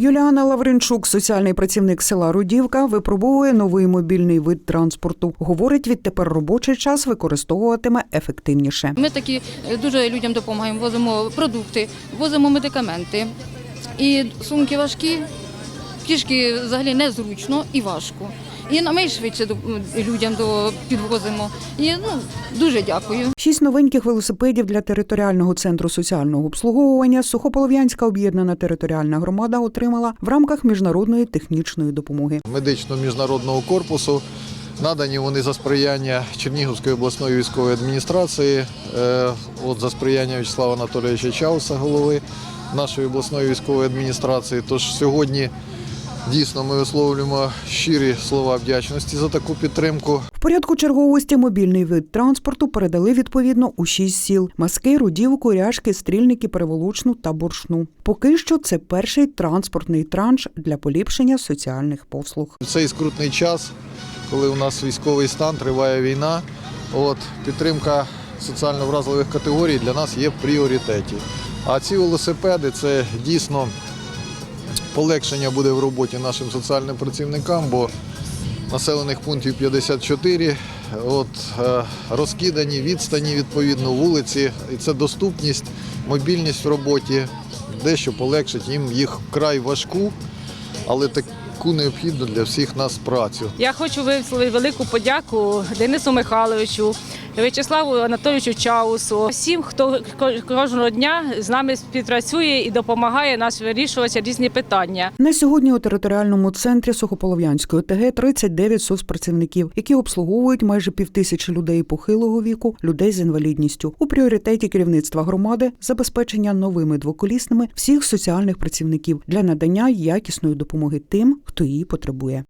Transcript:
Юліана Лавренчук, соціальний працівник села Рудівка, випробовує новий мобільний вид транспорту. Говорить, відтепер робочий час використовуватиме ефективніше. Ми такі е, дуже людям допомагаємо, возимо продукти, возимо медикаменти. І сумки важкі, пішки взагалі незручно і важко. І на ми швидше до- людям до підвозимо. І ну дуже дякую. Шість новеньких велосипедів для територіального центру соціального обслуговування Сухополов'янська об'єднана територіальна громада отримала в рамках міжнародної технічної допомоги. медичного міжнародного корпусу. Надані вони за сприяння Чернігівської обласної військової адміністрації, е, от за сприяння Вячеслава Анатолійовича Чауса, голови нашої обласної військової адміністрації. Тож сьогодні дійсно ми висловлюємо щирі слова вдячності за таку підтримку. В порядку черговості мобільний вид транспорту передали відповідно у шість сіл: Маски, Рудівку, Ряшки, Стрільники, Переволочну та Буршну. Поки що це перший транспортний транш для поліпшення соціальних послуг. В цей скрутний час, коли у нас військовий стан, триває війна, от, підтримка соціально вразливих категорій для нас є в пріоритеті. А ці велосипеди це дійсно полегшення буде в роботі нашим соціальним працівникам, бо населених пунктів 54, от, е, розкидані відстані відповідно вулиці, і це доступність, мобільність в роботі, дещо полегшить їм їх вкрай важку, але таку необхідну для всіх нас працю. Я хочу висловити велику подяку Денису Михайловичу, В'ячеславу Анатолійовичу Чаусу, всім, хто кожного дня з нами співпрацює і допомагає нас вирішувати різні питання. На сьогодні у територіальному центрі Сухополов'янської ОТГ 39 соцпрацівників, які обслуговують майже півтисячі людей похилого віку, людей з інвалідністю. У пріоритеті керівництва громади забезпечення новими двоколісними всіх соціальних працівників для надання якісної допомоги тим, хто її потребує.